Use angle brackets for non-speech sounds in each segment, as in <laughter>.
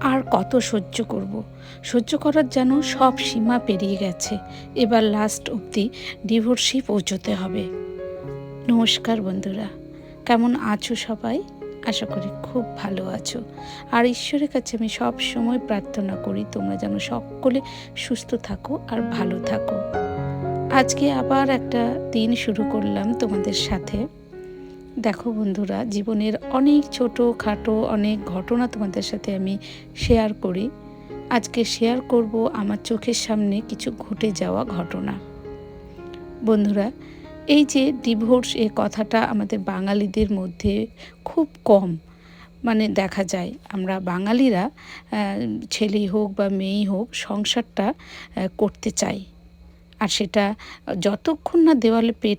আর কত সহ্য করব। সহ্য করার যেন সব সীমা পেরিয়ে গেছে। এবার লাস্ট অবধি ডিভোর্সই পৌঁছতে হবে। নমস্কার বন্ধুরা, কেমন আছো সবাই? আশা করি খুব ভালো আছো। আর ঈশ্বরের কাছে আমি সব সময় প্রার্থনা করি, তোমরা যেন সকলে সুস্থ থাকো আর ভালো থাকো। আজকে আবার একটা দিন শুরু করলাম তোমাদের সাথে। দেখো বন্ধুরা, জীবনের অনেক ছোট, খাটো অনেক ঘটনা তোমাদের সাথে আমি শেয়ার করি। আজকে শেয়ার করব আমার চোখের সামনে কিছু ঘটে যাওয়া ঘটনা। বন্ধুরা, এই যে ডিভোর্স এ কথাটা আমাদের বাঙালিদের মধ্যে খুব কম। মানে দেখা যায়, আমরা বাঙালিরা ছেলেই হোক বা মেয়েই হোক সংসারটা করতে চাই। আর সেটা যতক্ষণ না দেওয়ালে পেট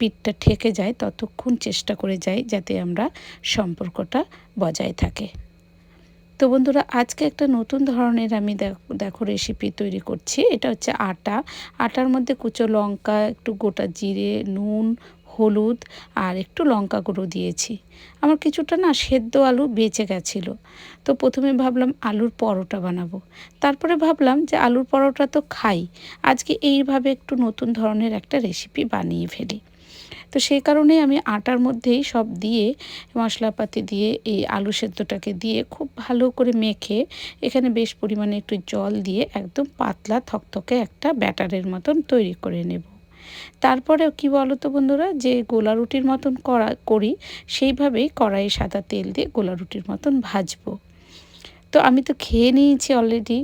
পিঠটা ঠেকে যায়, ততক্ষণ চেষ্টা করে যাই যাতে আমরা সম্পর্কটা বজায় থাকে। তো বন্ধুরা, আজকে একটা নতুন ধরনের আমি দেখো রেসিপি তৈরি করছি। এটা হচ্ছে আটা। আটার মধ্যে কুচো লঙ্কা, একটু গোটা জিরে, নুন, হলুদ আর একটু লঙ্কা গুঁড়ো দিয়েছি। আমার কিছুটা না সেদ্ধ আলু বেঁচে গেছিল। তো প্রথমে ভাবলাম আলুর পরোটা বানাবো। তারপরে ভাবলাম যে আলুর পরোটা তো খাই। আজকে এইভাবে একটু নতুন ধরনের একটা রেসিপি বানিয়ে ফেলি। তো সেই কারণে আমি আটার মধ্যেই সব দিয়ে মশলাপাতি দিয়ে এই আলু সেদ্ধটাকে দিয়ে খুব ভালো করে মেখে এখানে বেশ পরিমাণে একটু জল দিয়ে একদম পাতলা থকথকে একটা ব্যাটারের মতন তৈরি করে নেব। তারপরে কি বলো তো বন্ধুরা? যে গোলা রুটির মতন করা করি, সেইভাবেই কড়াইয়ে সাদা তেল দিয়ে গোলা রুটির মতন ভাজবো। তো আমি তো খেয়ে নিয়েছি অলরেডি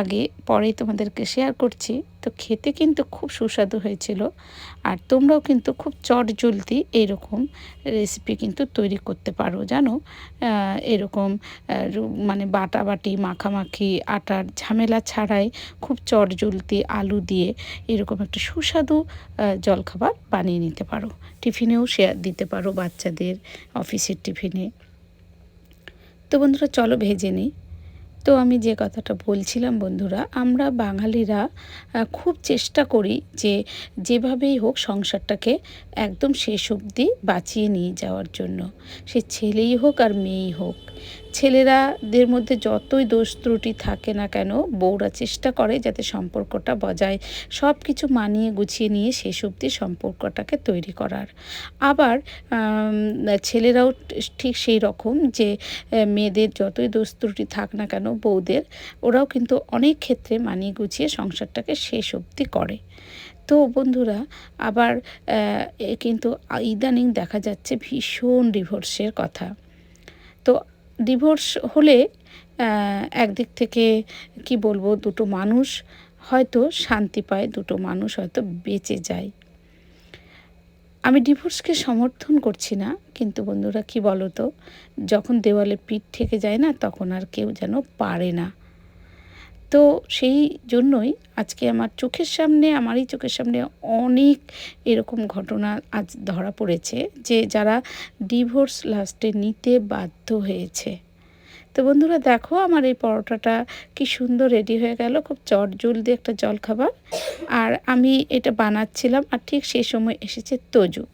আগে পরেই তোমাদেরকে শেয়ার করছি। তো খেতে কিন্তু খুব সুস্বাদু হয়েছিল, আর তোমরাও কিন্তু খুব চট জলদি এইরকম রেসিপি কিন্তু তৈরি করতে পারো, জানো? এরকম মানে বাটাবাটি, মাখামাখি, আটার ঝামেলা ছাড়াই খুব চট জলদি আলু দিয়ে এরকম একটা সুস্বাদু জলখাবার বানিয়ে নিতে পারো। টিফিনেও শেয়ার দিতে পারো বাচ্চাদের অফিসের টিফিনে। তো বন্ধুরা চলো ভেজে নিই। তো আমি যে কথাটা বলছিলাম বন্ধুরা, আমরা বাঙালিরা খুব চেষ্টা করি যে যেভাবেই হোক সংসারটাকে একদম শেষ অবধি বাঁচিয়ে নিয়ে যাওয়ার জন্য। সে ছেলেই হোক আর মেয়েই হোক। ছেলেরাদের মধ্যে যতই দোষ ত্রুটি থাকে না কেন, বউরা চেষ্টা করে যাতে সম্পর্কটা বজায় সব কিছু মানিয়ে গুছিয়ে নিয়ে শেষ অবধি সম্পর্কটাকে তৈরি করার। আবার ছেলেরাও ঠিক সেই রকম যে মেয়েদের যতই দোষ ত্রুটি থাক না কেন, বউদের, ওরাও কিন্তু অনেক ক্ষেত্রে মানিয়ে গুছিয়ে সংসারটাকে শেষ অবধি করে। তো বন্ধুরা, আবার কিন্তু ইদানিং দেখা যাচ্ছে ভীষণ ডিভোর্সের কথা। তো ডিভোর্স হলে একদিক থেকে কি বলব, দুটো মানুষ হয়তো শান্তি পায়, দুটো মানুষ হয়তো বেঁচে যায়। আমি ডিভোর্সকে সমর্থন করছি না, কিন্তু বন্ধুরা কি বলো তো যখন দেওয়ালে পিঠ থেকে যায় না, তখন আর কেউ যেন পারে না। তো সেই জন্যই আজকে আমার চোখের সামনে, আমারই চোখের সামনে অনেক এরকম ঘটনা আজ ধরা পড়েছে যে যারা ডিভোর্স লাস্টে নিতে বাধ্য হয়েছে। তো বন্ধুরা দেখো আমার এই পরোটাটা কি সুন্দর রেডি হয়ে গেল, খুব চট জলদি একটা জল খাবার আর আমি এটা বানাচ্ছিলাম আর ঠিক সেই সময় এসেছে তজু।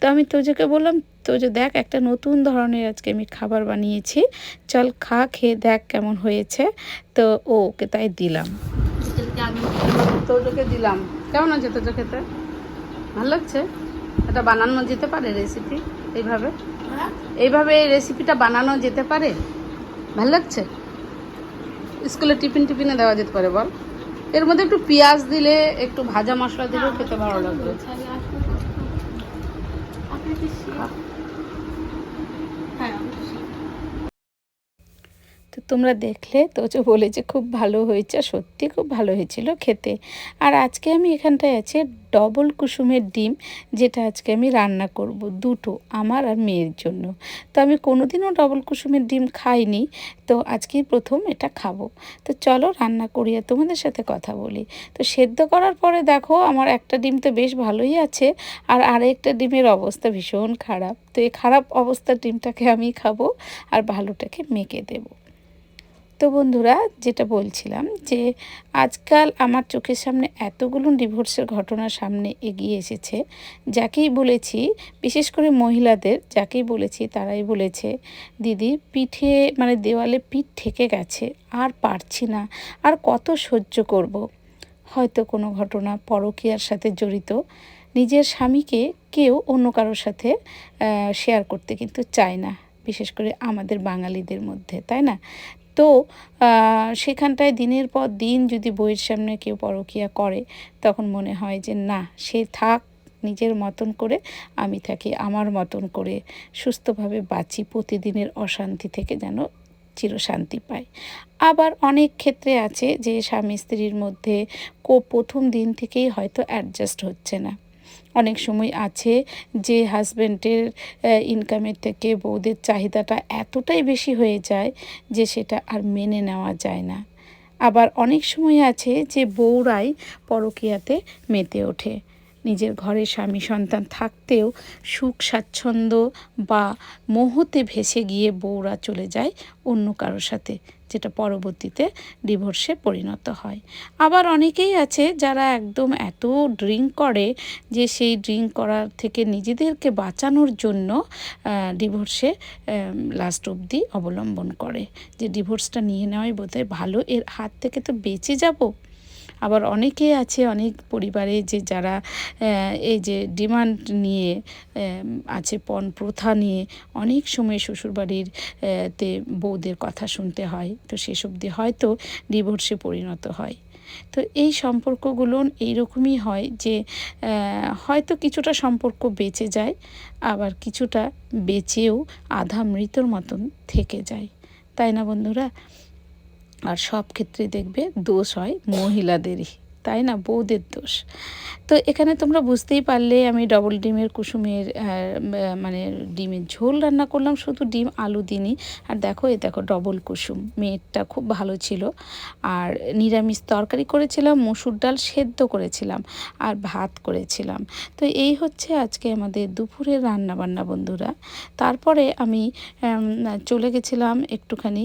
তো আমি তোজোকে বললাম, তোজো দেখ একটা নতুন ধরনের আজকে আমি খাবার বানিয়েছি। চল খা, খেয়ে দেখ কেমন হয়েছে। তো ও ওকে তাই দিলাম। তোজোকে দিলাম। কেমন আছে তোজো খেতে? ভালো লাগছে? এটা বানানো যেতে পারে রেসিপি এইভাবে? এইভাবে এই রেসিপিটা বানানো যেতে পারে? ভালো লাগছে? স্কুলে টিফিন টিফিনে দেওয়া যেতে পারে, বল। এর মধ্যে একটু পেঁয়াজ দিলে, একটু ভাজা মশলা দিলেও খেতে ভালো লাগবে। 太阳不行。তোমরা দেখলে তো যে খুব ভালো হয়েছে সত্যি খুব ভালো হয়েছিল খেতে। আর আজকে আমি এখানটায় আছে ডবল কুসুমের ডিম, যেটা আজকে আমি রান্না করব দুটো, আমার আর মেয়ের জন্য। তো আমি কোনোদিনও ডবল কুসুমের ডিম খাইনি, তো আজকেই প্রথম এটা খাব। তো চলো রান্না করি আর তোমাদের সাথে কথা বলি। তো সেদ্ধ করার পরে দেখো আমার একটা ডিম তো বেশ ভালোই আছে, আর আরেকটা ডিমের অবস্থা ভীষণ খারাপ। তো এই খারাপ অবস্থার ডিমটাকে আমি খাব আর ভালোটাকে মেখে দেবো। তো বন্ধুরা, যেটা বলছিলাম যে আজকাল আমার চোখের সামনে এতগুলো ডিভোর্সের ঘটনা সামনে এগিয়ে এসেছে, যাকেই বলেছি, বিশেষ করে মহিলাদের, যাকেই বলেছি, তারাই বলেছে, দিদি, পিঠে মানে দেওয়ালে পিঠ ঠেকে গেছে, আর পারছি না, আর কত সহ্য করব। হয়তো কোনো ঘটনা পরকীয়ার সাথে জড়িত, নিজের স্বামীকে কেউ অন্য কারোর সাথে শেয়ার করতে কিন্তু চায় না, বিশেষ করে আমাদের বাঙালিদের মধ্যে, তাই না তো সেখানটায় দিনের পর দিন যদি বইয়ের সামনে কেউ পরকিয়া করে, তখন মনে হয় যে, না, সে থাক, নিজের মতন করে আমি থাকি, আমার মতন করে সুস্থভাবে বাঁচি, প্রতিদিনের অশান্তি থেকে যেন চিরশান্তি পায় আবার অনেক ক্ষেত্রে আছে যে স্বামী স্ত্রীর মধ্যে কো প্রথম দিন থেকেই হয়তো অ্যাডজাস্ট হচ্ছে না। অনেক সময় আছে যে হাজব্যান্ডের ইনকামের থেকে বউদের চাহিদাটা এতটাই বেশি হয়ে যায় যে সেটা আর মেনে নেওয়া যায় না। আবার অনেক সময় আছে যে বউরাই পরকীয়াতে মেতে ওঠে। নিজের ঘরে স্বামী সন্তান থাকতেও সুখ, স্বাচ্ছন্দ্য বা মোহতে ভেসে গিয়ে বউরা চলে যায় অন্য কারোর সাথে। যেটা পরবর্তীতে ডিভোর্সে পরিণত হয়। আবার অনেকেই আছে যারা একদম এত ড্রিঙ্ক করে যে সেই ড্রিঙ্ক করার থেকে নিজেদেরকে বাঁচানোর জন্য ডিভোর্সে লাস্ট অবধি অবলম্বন করে। যে ডিভোর্সটা নিয়ে নেওয়াই বোধহয় ভালো। এর হাত থেকে তো বেঁচে যাব। আবার অনেকে আছে, অনেক পরিবারে যে যারা এই যে ডিমান্ড নিয়ে আছে পণ প্রথা নিয়ে অনেক সময় শ্বশুরবাড়ির তে বউদের কথা শুনতে হয়। তো সেসব দিয়ে হয়তো ডিভোর্সে পরিণত হয়। তো এই সম্পর্কগুলো এইরকমই হয় যে হয়তো কিছুটা সম্পর্ক বেঁচে যায়, আবার কিছুটা বেঁচেও আধা মৃতর মতন থেকে যায়। তাই না বন্ধুরা? আর সব ক্ষেত্রে দেখবে দোষ হয় মহিলাদেরই। তাই না? বউদের দোষ। তো এখানে তোমরা বুঝতেই পারলে আমি ডবল ডিমের কুসুমের মানে ডিমের ঝোল রান্না করলাম শুধু ডিম আলু দিনই। আর দেখো এ দেখো ডবল কুসুম। মেয়েরটা খুব ভালো ছিল। আর নিরামিষ তরকারি করেছিলাম মসুর ডাল সেদ্ধ করেছিলাম আর ভাত করেছিলাম। তো এই হচ্ছে আজকে আমাদের দুপুরের রান্না বান্না বন্ধুরা। তারপরে আমি চলে গেছিলাম একটুখানি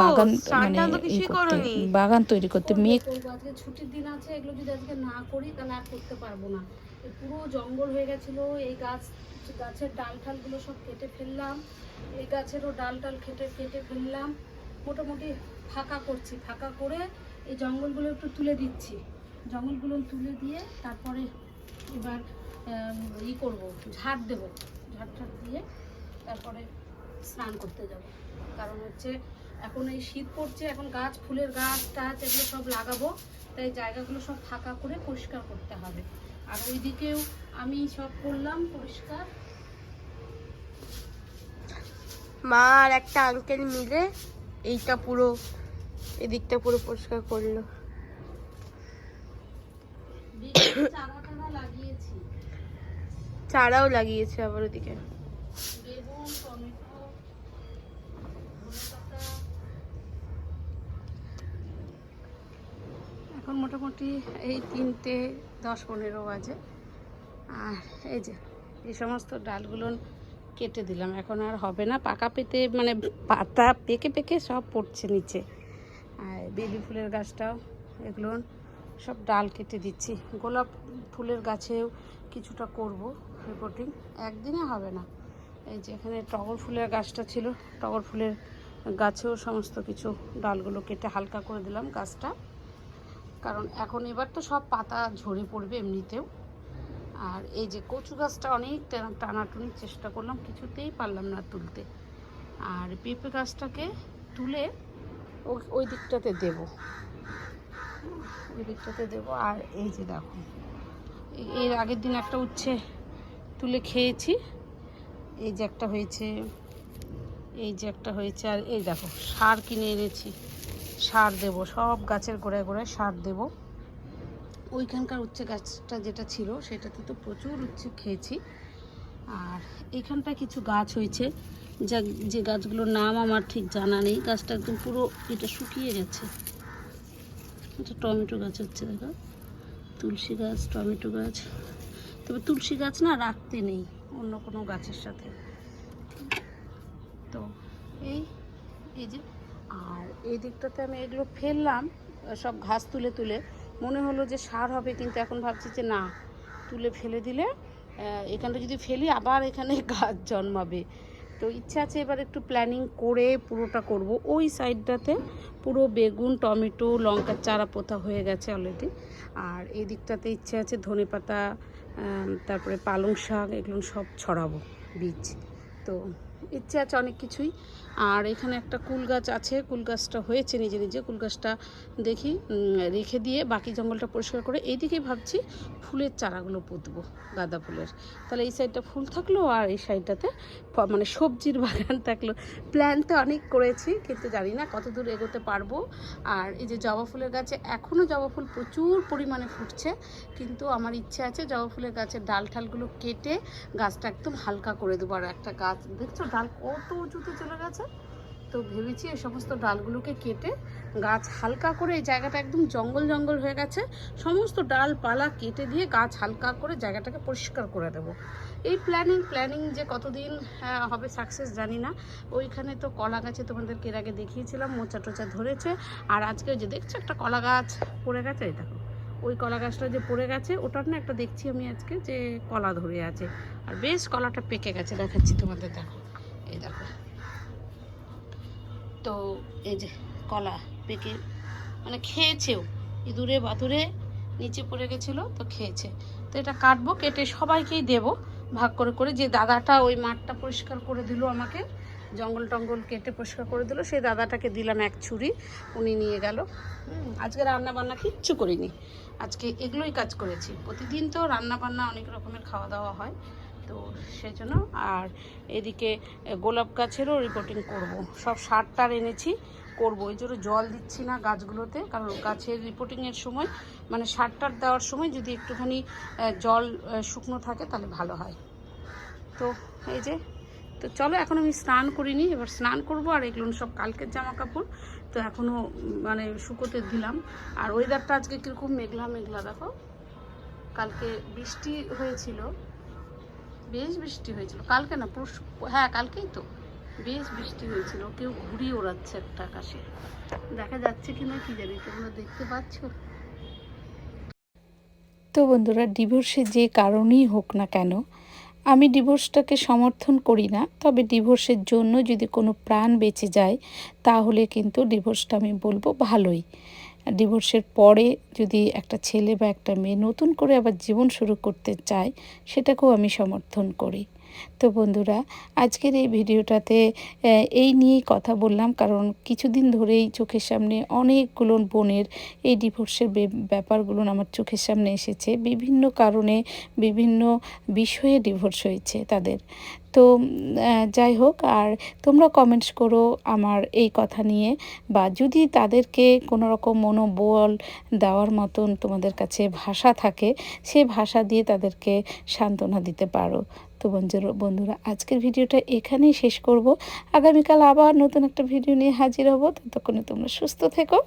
বাগান মানে বাগান তৈরি করতে। মেয়ে দিন আছে, এগুলো যদি আজকে না করি, তাহলে আর করতে পারব না। পুরো জঙ্গল হয়ে গেছিল, এই গাছ, গাছের ডাল ঠালগুলো সব কেটে ফেললাম, এই গাছেরও ডাল টাল কেটে কেটে ফেললাম। মোটামুটি ফাঁকা করছি, ফাঁকা করে এই জঙ্গলগুলো একটু তুলে দিচ্ছি। জঙ্গলগুলো তুলে দিয়ে তারপরে এবার ই করব, ঝাড় দেব। ঝাড় ঝাড় দিয়ে তারপরে স্নান করতে যাব। কারণ হচ্ছে এখন এই শীত পড়ছে, এখন গাছ, ফুলের গাছ, টাছ, এগুলো সব লাগাবো। তাই জায়গাগুলো সব ফাঁকা করে পরিষ্কার করতে হবে। আর ওইদিকেও আমি সব করলাম পরিষ্কার। মা আর একটা আঙ্কেল মিলে এইটা পুরো এদিকটা পুরো পরিষ্কার করল। লাগিয়েছি। চারাও লাগিয়েছে আবার ওদিকে বেগুন টমেটো ধনেপাতা এখন মোটামুটি এই তিনটে দশ পনেরো বাজে। আর এই যে, এই সমস্ত ডালগুলো কেটে দিলাম। এখন আর হবে না। পাকা পেতে মানে পাতা পেকে পেকে সব পড়ছে নিচে। আর বেলি ফুলের গাছটাও, এগুলো সব ডাল কেটে দিচ্ছি। গোলাপ ফুলের গাছেও কিছুটা করব রিপোর্টিং একদিনে হবে না। এই যে এখানে টগর ফুলের গাছটা ছিল। টগর ফুলের গাছেও সমস্ত কিছু ডালগুলো কেটে হালকা করে দিলাম গাছটা। কারণ এখন এবার তো সব পাতা ঝরে পড়বে এমনিতেও। আর এই যে কচু গাছটা অনেক টানা- টানাটুনির চেষ্টা করলাম, কিছুতেই পারলাম না তুলতে। আর পেঁপে গাছটাকে তুলে ওই দিকটাতে দেব। ওই দিকটাতে দেবো। আর এই যে দেখো এর আগের দিন একটা উচ্ছে তুলে খেয়েছি। এই যে একটা হয়েছে, এই যে একটা হয়েছে, আর এই দেখো, সার কিনে এনেছি। সার দেব, সব গাছের গোড়ায় গোড়ায় সার দেব। ওইখানকার উচ্ছে গাছটা যেটা ছিল, সেটাতে তো প্রচুর উচ্ছে খেয়েছি। আর এখানটা কিছু গাছ হয়েছে, যা যে গাছগুলোর নাম আমার ঠিক জানা নেই। গাছটা একদম পুরো এটা শুকিয়ে গেছে। এটা টমেটো গাছ হচ্ছে, দেখো। তুলসী গাছ, টমেটো গাছ। তবে তুলসী গাছ না রাখতে নেই অন্য কোনো গাছের সাথে। তো এই এই যে আর এই দিকটাতে আমি এগুলো ফেললাম, সব ঘাস তুলে তুলে। মনে হলো যে সার হবে, কিন্তু এখন ভাবছি যে না, তুলে ফেলে দিলে এখানটা যদি ফেলি আবার এখানে <laughs> গাছ জন্মাবে। তো ইচ্ছা আছে এবার একটু প্ল্যানিং করে পুরোটা করব। ওই সাইডটাতে পুরো বেগুন, টমেটো লঙ্কার চারা পোতা হয়ে গেছে অলরেডি আর এই দিকটাতে ইচ্ছে আছে ধনে পাতা তারপরে পালং শাক, এগুলো সব ছড়াবো, বীজ। তো ইচ্ছে আছে অনেক কিছুই। আর এখানে একটা কুল গাছ আছে, কুল গাছটা হয়েছে নিজে নিজে, কুল গাছটা দেখি রেখে দিয়ে বাকি জঙ্গলটা পরিষ্কার করে এইদিকেই ভাবছি ফুলের চারাগুলো পুঁতবো, গাঁদা ফুলের। তাহলে এই সাইডটা ফুল থাকল আর এই সাইডটাতে মানে সবজির বাগান থাকল। প্ল্যান তো অনেক করেছি, কিন্তু জানি না কত দূর এগোতে পারব। আর এই যে জবা ফুলের গাছে এখনও জবা ফুল প্রচুর পরিমাণে ফুটছে, কিন্তু আমার ইচ্ছে আছে জবা ফুলের গাছের ডাল ঠালগুলো কেটে গাছটা একদম হালকা করে দেবো। আর একটা গাছ, দেখছ ডাল কত উঁচুতে চলে গেছে? তো ভেবেছি এই সমস্ত ডালগুলোকে কেটে গাছ হালকা করে এই জায়গাটা একদম জঙ্গল জঙ্গল হয়ে গেছে। সমস্ত ডালপালা কেটে দিয়ে গাছ হালকা করে জায়গাটাকে পরিষ্কার করে দেবো। এই প্ল্যানিং প্ল্যানিং যে কতদিন হবে সাকসেস জানি না। ওইখানে তো কলা গাছে তোমাদেরকে এর আগে দেখিয়েছিলাম, মোচা টোচা ধরেছে। আর আজকে যে দেখছ একটা কলা গাছ পড়ে গেছে? এই দেখো, ওই কলা গাছটা যে পড়ে গেছে, ওটার না একটা দেখছি আমি আজকে যে কলা ধরে আছে। আর বেশ কলাটা পেকে গেছে, দেখাচ্ছি তোমাদের দেখো। এই দেখো তো এই যে কলা পেকে মানে খেয়েছেও। ইঁদুরে বাদুরে নিচে পড়ে গেছিল তো খেয়েছে। তো এটা কাটবো, কেটে সবাইকেই দেবো। ভাগ করে করে যে দাদাটা ওই মাঠটা পরিষ্কার করে দিল আমাকে, জঙ্গল টঙ্গল কেটে পরিষ্কার করে দিল, সেই দাদাটাকে দিলাম এক ছুরি, উনি নিয়ে গেল। আজকে রান্না বান্না কিচ্ছু করিনি। আজকে এগুলোই কাজ করেছি। প্রতিদিন তো রান্না বান্না অনেক রকমের খাওয়া দাওয়া হয়। তো সেই জন্য আর এদিকে গোলাপ গাছেরও রিপোর্টিং করব। সব সার টার এনেছি, করব। এই জন্য জল দিচ্ছি না গাছগুলোতে, কারণ গাছের রিপোর্টিংয়ের সময় মানে সার টার দেওয়ার সময় যদি একটুখানি জল শুকনো থাকে তাহলে ভালো হয়। তো এই যে, তো চলো এখন আমি স্নান করিনি, এবার স্নান করব আর এগুলো সব কালকের জামা কাপড় তো এখনও মানে শুকোতে দিলাম। আর ওয়েদারটা আজকে কীরকম মেঘলা মেঘলা, দেখো। কালকে বৃষ্টি হয়েছিল বেশ বৃষ্টি হয়েছিল। কালকে না, পরশু হ্যাঁ কালকেই তো। বেশ বৃষ্টি হয়েছিল, কেউ ঘুড়ি ওড়াচ্ছে একটা আকাশে। দেখা যাচ্ছে কি না কি জানি, তোমরা দেখতে পাচ্ছ? তো বন্ধুরা, ডিভোর্সে যে কারণেই হোক না কেন, আমি ডিভোর্সটাকে সমর্থন করি না, তবে ডিভোর্সের জন্য যদি কোনো প্রাণ বেঁচে যায়, তাহলে কিন্তু ডিভোর্সটা আমি বলব ভালোই। ডিভোর্সের পরে যদি একটা ছেলে বা একটা মেয়ে নতুন করে আবার জীবন শুরু করতে চায়, সেটাকেও আমি সমর্থন করি। তো বন্ধুরা, আজকের এই ভিডিওটাতে এই নিয়েই কথা বললাম। কারণ কিছুদিন ধরেই চোখের সামনে অনেকগুলো বোনের এই ডিভোর্সের ব্যাপারগুলো আমার চোখের সামনে এসেছে। বিভিন্ন কারণে বিভিন্ন বিষয়ে ডিভোর্স হয়েছে তাদের। তো যাই হোক, আর তোমরা কমেন্টস করো আমার এই কথা নিয়ে। বা যদি তাদেরকে কোনো রকম মনোবল দেওয়ার মতন তোমাদের কাছে ভাষা থাকে, সে ভাষা দিয়ে তাদেরকে সান্ত্বনা দিতে পারো। তো বন্ধুরা বন্ধুরা, আজকের ভিডিওটা এখানেই শেষ করব। আগামীকাল আবার নতুন একটা ভিডিও নিয়ে হাজির হব। ততক্ষণে তোমরা সুস্থ থেকো।